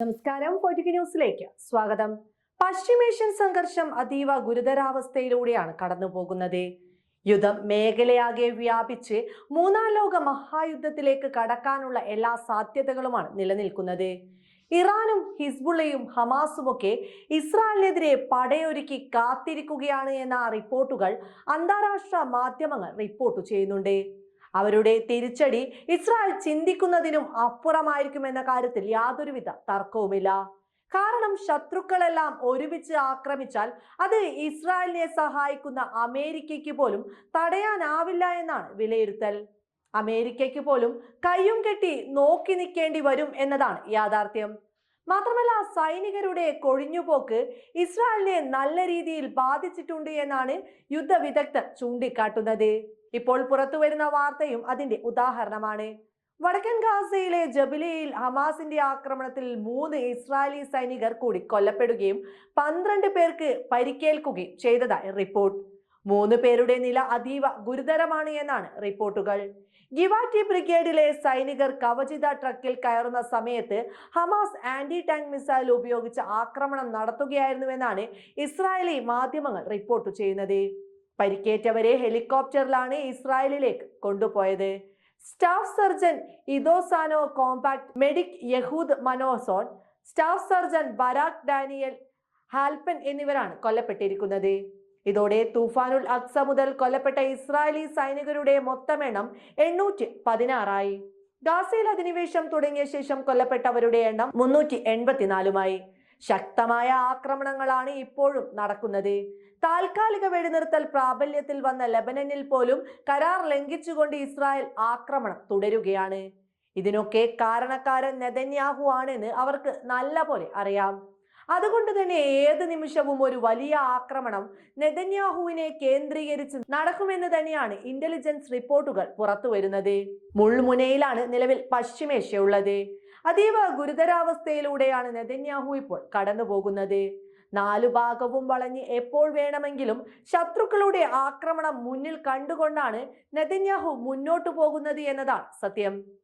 നമസ്കാരം. പൊറ്റുകി ന്യൂസിലേക്ക് സ്വാഗതം. പശ്ചിമേഷ്യൻ സംഘർഷം അതീവ ഗുരുതരാവസ്ഥയിലൂടെയാണ് കടന്നുപോകുന്നത്. യുദ്ധം മേഖലയാകെ വ്യാപിച്ച് മൂന്നാം ലോക മഹായുദ്ധത്തിലേക്ക് കടക്കാനുള്ള എല്ലാ സാധ്യതകളുമാണ് നിലനിൽക്കുന്നത്. ഇറാനും ഹിസ്ബുള്ളയും ഹമാസുമൊക്കെ ഇസ്രായേലിനെതിരെ പടയൊരുക്കി കാത്തിരിക്കുകയാണ് എന്ന റിപ്പോർട്ടുകൾ അന്താരാഷ്ട്ര മാധ്യമങ്ങൾ റിപ്പോർട്ട് ചെയ്യുന്നുണ്ട്. അവരുടെ തിരിച്ചടി ഇസ്രായേൽ ചിന്തിക്കുന്നതിനും അപ്പുറമായിരിക്കുമെന്ന കാര്യത്തിൽ യാതൊരുവിധ തർക്കവുമില്ല. കാരണം ശത്രുക്കളെല്ലാം ഒരുമിച്ച് ആക്രമിച്ചാൽ അത് ഇസ്രായേലിനെ സഹായിക്കുന്ന അമേരിക്കയ്ക്ക് പോലും തടയാനാവില്ല എന്നാണ് വിലയിരുത്തൽ. അമേരിക്കയ്ക്ക് പോലും കയ്യും കെട്ടി നോക്കി നിൽക്കേണ്ടി വരും എന്നതാണ് യാഥാർത്ഥ്യം. മാത്രമല്ല സൈനികരുടെ കൊഴിഞ്ഞുപോക്ക് ഇസ്രായേലിനെ നല്ല രീതിയിൽ ബാധിച്ചിട്ടുണ്ട് എന്നാണ് യുദ്ധ വിദഗ്ധർ ചൂണ്ടിക്കാട്ടുന്നത്. ഇപ്പോൾ പുറത്തുവരുന്ന വാർത്തയും അതിന്റെ ഉദാഹരണമാണ്. വടക്കൻ ഗാസയിലെ ജബിലയിൽ ഹമാസിന്റെ ആക്രമണത്തിൽ മൂന്ന് ഇസ്രായേലി സൈനികർ കൂടി കൊല്ലപ്പെടുകയും പന്ത്രണ്ട് പേർക്ക് പരിക്കേൽക്കുകയും ചെയ്തതായി റിപ്പോർട്ട്. മൂന്ന് പേരുടെ നില അതീവ ഗുരുതരമാണ് എന്നാണ് റിപ്പോർട്ടുകൾ. ഗിവാറ്റി ബ്രിഗേഡിലെ സൈനികർ കവചിത ട്രക്കിൽ കയറുന്ന സമയത്ത് ഹമാസ് ആന്റി ടാങ്ക് മിസൈൽ ഉപയോഗിച്ച് ആക്രമണം നടത്തുകയായിരുന്നുവെന്നാണ് ഇസ്രായേലി മാധ്യമങ്ങൾ റിപ്പോർട്ട് ചെയ്യുന്നത്. പരിക്കേറ്റവരെ ഹെലികോപ്റ്ററിലാണ് ഇസ്രായേലിലേക്ക് കൊണ്ടുപോയത്. സ്റ്റാഫ് സർജൻ ഇദോസാനോ കോമ്പാക്ട് മെഡിക് യഹൂദ് മനോസോൺ സ്റ്റാഫ് സർജൻ ബരാക് ഡാനിയൽ ഹാൽപ്പൻ എന്നിവരാണ് കൊല്ലപ്പെട്ടിരിക്കുന്നത്. ഇതോടെ തൂഫാനുൽ അക്സ മുതൽ കൊല്ലപ്പെട്ട ഇസ്രായേലി സൈനികരുടെ മൊത്തം എണ്ണം എണ്ണൂറ്റി പതിനാറായി. ഗാസയിൽ അധിനിവേശം തുടങ്ങിയ ശേഷം കൊല്ലപ്പെട്ടവരുടെ എണ്ണം മുന്നൂറ്റി എൺപത്തിനാലുമായി. ശക്തമായ ആക്രമണങ്ങളാണ് ഇപ്പോഴും നടക്കുന്നത്. താൽക്കാലിക വെടിനിർത്തൽ പ്രാബല്യത്തിൽ വന്ന ലബനനിൽ പോലും കരാർ ലംഘിച്ചുകൊണ്ട് ഇസ്രായേൽ ആക്രമണം തുടരുകയാണ്. ഇതിനൊക്കെ കാരണക്കാരൻ നെതന്യാഹു ആണെന്ന് അവർക്ക് നല്ല പോലെ അറിയാം. അതുകൊണ്ട് തന്നെ ഏത് നിമിഷവും ഒരു വലിയ ആക്രമണം നെതന്യാഹുവിനെ കേന്ദ്രീകരിച്ച് നടക്കുമെന്ന് തന്നെയാണ് ഇന്റലിജൻസ് റിപ്പോർട്ടുകൾ പുറത്തു വരുന്നത് മുൾമുനയിലാണ് നിലവിൽ പശ്ചിമേഷ്യ ഉള്ളത് അതീവ ഗുരുതരാവസ്ഥയിലൂടെയാണ് നെതന്യാഹു ഇപ്പോൾ കടന്നു പോകുന്നത് നാലു ഭാഗവും വളഞ്ഞ് എപ്പോൾ വേണമെങ്കിലും ശത്രുക്കളുടെ ആക്രമണം മുന്നിൽ കണ്ടുകൊണ്ടാണ് നെതന്യാഹു മുന്നോട്ടു പോകുന്നത് എന്നതാണ് സത്യം.